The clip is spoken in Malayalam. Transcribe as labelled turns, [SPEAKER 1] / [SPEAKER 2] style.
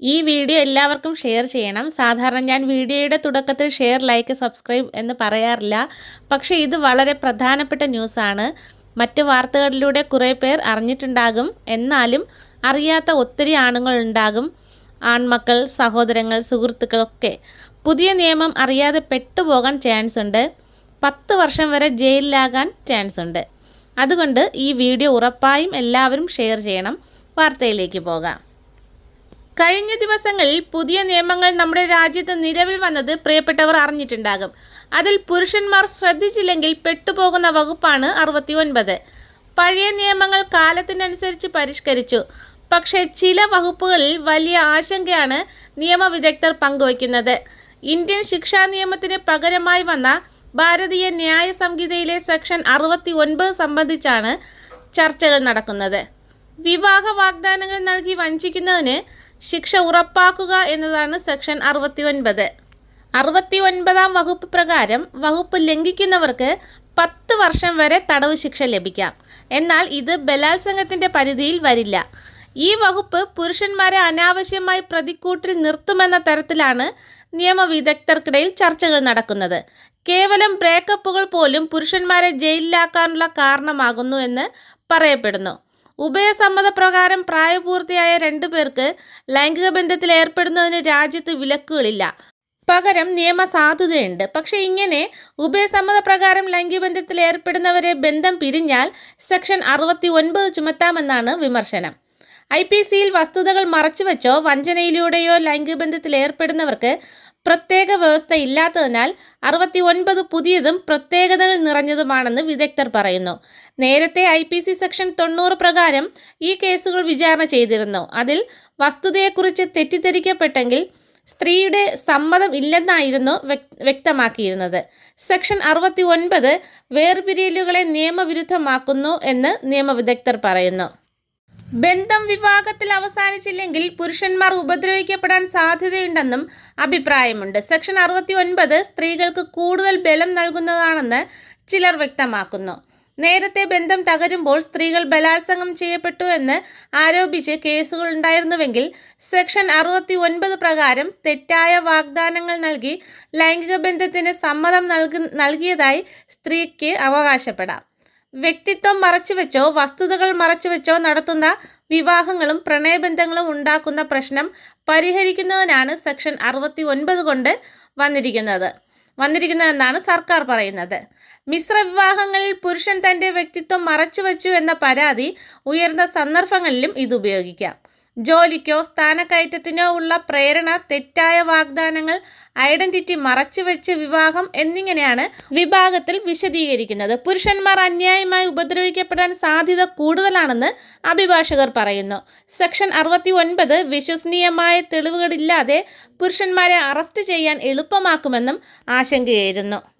[SPEAKER 1] ഈ വീഡിയോ എല്ലാവർക്കും ഷെയർ ചെയ്യണം. സാധാരണ ഞാൻ വീഡിയോയുടെ തുടക്കത്തിൽ ഷെയർ ലൈക്ക് സബ്സ്ക്രൈബ് എന്ന് പറയാറില്ല. പക്ഷേ ഇത് വളരെ പ്രധാനപ്പെട്ട ന്യൂസാണ്. മറ്റ് വാർത്തകളിലൂടെ കുറേ പേർ അറിഞ്ഞിട്ടുണ്ടാകും. എന്നാലും അറിയാത്ത ഒത്തിരി ആണുങ്ങളുണ്ടാകും ആൺമക്കൾ സഹോദരങ്ങൾ സുഹൃത്തുക്കളൊക്കെ പുതിയ നിയമം അറിയാതെ പെട്ടുപോകാൻ ചാൻസ് ഉണ്ട്. പത്ത് വർഷം വരെ ജയിലിലാകാൻ ചാൻസ് ഉണ്ട്. അതുകൊണ്ട് ഈ വീഡിയോ ഉറപ്പായും എല്ലാവരും ഷെയർ ചെയ്യണം. വാർത്തയിലേക്ക് പോകാം. കഴിഞ്ഞ ദിവസങ്ങളിൽ പുതിയ നിയമങ്ങൾ നമ്മുടെ രാജ്യത്ത് നിലവിൽ വന്നത് പ്രിയപ്പെട്ടവർ അറിഞ്ഞിട്ടുണ്ടാകും. അതിൽ പുരുഷന്മാർ ശ്രദ്ധിച്ചില്ലെങ്കിൽ പെട്ടുപോകുന്ന വകുപ്പാണ് അറുപത്തി ഒൻപത് പഴയ നിയമങ്ങൾ കാലത്തിനനുസരിച്ച് പരിഷ്കരിച്ചു. പക്ഷേ ചില വകുപ്പുകളിൽ വലിയ ആശങ്കയാണ് നിയമവിദഗ്ധർ പങ്കുവയ്ക്കുന്നത്. ഇന്ത്യൻ ശിക്ഷാ നിയമത്തിന് പകരമായി വന്ന ഭാരതീയ ന്യായ സംഹിതയിലെ സെക്ഷൻ അറുപത്തി ഒൻപത് സംബന്ധിച്ചാണ് ചർച്ചകൾ നടക്കുന്നത്. വിവാഹ വാഗ്ദാനങ്ങൾ നൽകി വഞ്ചിക്കുന്നതിന് ശിക്ഷ ഉറപ്പാക്കുക എന്നതാണ് സെക്ഷൻ അറുപത്തി ഒൻപത് അറുപത്തി ഒൻപതാം വകുപ്പ് പ്രകാരം വകുപ്പ് ലംഘിക്കുന്നവർക്ക് പത്ത് വർഷം വരെ തടവ് ശിക്ഷ ലഭിക്കാം. എന്നാൽ ഇത് ബലാത്സംഗത്തിന്റെ പരിധിയിൽ വരില്ല. ഈ വകുപ്പ് പുരുഷന്മാരെ അനാവശ്യമായി പ്രതിക്കൂട്ടിൽ നിർത്തുമെന്ന തരത്തിലാണ് നിയമവിദഗ്ധർക്കിടയിൽ ചർച്ചകൾ നടക്കുന്നത്. കേവലം ബ്രേക്കപ്പുകൾ പോലും പുരുഷന്മാരെ ജയിലിലാക്കാനുള്ള കാരണമാകുന്നു എന്ന് പറയപ്പെടുന്നു. ഉഭയസമ്മതപ്രകാരം പ്രായപൂർത്തിയായ രണ്ടു പേർക്ക് ലൈംഗിക ബന്ധത്തിൽ ഏർപ്പെടുന്നതിന് രാജ്യത്ത് വിലക്കുകളില്ല. പകരം നിയമസാധുതയുണ്ട്. പക്ഷേ ഇങ്ങനെ ഉഭയസമ്മതപ്രകാരം ലൈംഗിക ബന്ധത്തിൽ ഏർപ്പെടുന്നവരെ ബന്ധം പിരിഞ്ഞാൽ സെക്ഷൻ അറുപത്തി ഒൻപത് ചുമത്താമെന്നാണ് വിമർശനം. ഐ പി സിയിൽ വസ്തുതകൾ മറച്ചുവെച്ചോ വഞ്ചനയിലൂടെയോ ലൈംഗിക ബന്ധത്തിൽ ഏർപ്പെടുന്നവർക്ക് പ്രത്യേക വ്യവസ്ഥ ഇല്ലാത്തതിനാൽ അറുപത്തി ഒൻപത് പുതിയതും പ്രത്യേകതകൾ നിറഞ്ഞതുമാണെന്ന് വിദഗ്ധർ പറയുന്നു. നേരത്തെ ഐ പി സി സെക്ഷൻ തൊണ്ണൂറ് പ്രകാരം ഈ കേസുകൾ വിചാരണ ചെയ്തിരുന്നു. അതിൽ വസ്തുതയെക്കുറിച്ച് തെറ്റിദ്ധരിക്കപ്പെട്ടെങ്കിൽ സ്ത്രീയുടെ സമ്മതം ഇല്ലെന്നായിരുന്നു വ്യക്തമാക്കിയിരുന്നത്. സെക്ഷൻ അറുപത്തി ഒൻപത് വേർപിരിയലുകളെ നിയമവിരുദ്ധമാക്കുന്നു എന്ന് നിയമവിദഗ്ധർ പറയുന്നു. ബന്ധം വിഭാഗത്തിൽ അവസാനിച്ചില്ലെങ്കിൽ പുരുഷന്മാർ ഉപദ്രവിക്കപ്പെടാൻ സാധ്യതയുണ്ടെന്നും അഭിപ്രായമുണ്ട്. സെക്ഷൻ അറുപത്തി ഒൻപത് സ്ത്രീകൾക്ക് കൂടുതൽ ബലം നൽകുന്നതാണെന്ന് ചിലർ വ്യക്തമാക്കുന്നു. നേരത്തെ ബന്ധം തകരുമ്പോൾ സ്ത്രീകൾ ബലാത്സംഗം ചെയ്യപ്പെട്ടു എന്ന് ആരോപിച്ച് കേസുകൾ ഉണ്ടായിരുന്നുവെങ്കിൽ സെക്ഷൻ അറുപത്തി ഒൻപത് പ്രകാരം തെറ്റായ വാഗ്ദാനങ്ങൾ നൽകി ലൈംഗിക ബന്ധത്തിന് സമ്മതം നൽകി നൽകിയതായി സ്ത്രീക്ക് അവകാശപ്പെടാം. വ്യക്തിത്വം മറച്ചുവെച്ചോ വസ്തുതകൾ മറച്ചുവെച്ചോ നടത്തുന്ന വിവാഹങ്ങളും പ്രണയബന്ധങ്ങളും ഉണ്ടാക്കുന്ന പ്രശ്നം പരിഹരിക്കുന്നതിനാണ് സെക്ഷൻ അറുപത്തി ഒൻപത് കൊണ്ട് വന്നിരിക്കുന്നത്. വന്നിരിക്കുന്നതെന്നാണ് സർക്കാർ പറയുന്നത്. മിശ്ര വിവാഹങ്ങളിൽ പുരുഷൻ തന്റെ വ്യക്തിത്വം മറച്ചുവെച്ചു എന്ന പരാതി ഉയർന്ന സന്ദർഭങ്ങളിലും ഇത് ഉപയോഗിക്കാം. ജോലിക്കോ സ്ഥാനക്കയറ്റത്തിനോ ഉള്ള പ്രേരണ തെറ്റായ വാഗ്ദാനങ്ങൾ ഐഡന്റിറ്റി മറച്ചുവെച്ച് വിവാഹം എന്നിങ്ങനെയാണ് വിഭാഗത്തിൽ വിശദീകരിക്കുന്നത്. പുരുഷന്മാർ അന്യായമായി ഉപദ്രവിക്കപ്പെടാൻ സാധ്യത കൂടുതലാണെന്ന് അഭിഭാഷകർ പറയുന്നു. സെക്ഷൻ അറുപത്തി ഒൻപത് വിശ്വസനീയമായ തെളിവുകളില്ലാതെ പുരുഷന്മാരെ അറസ്റ്റ് ചെയ്യാൻ എളുപ്പമാക്കുമെന്നും ആശങ്കയായിരുന്നു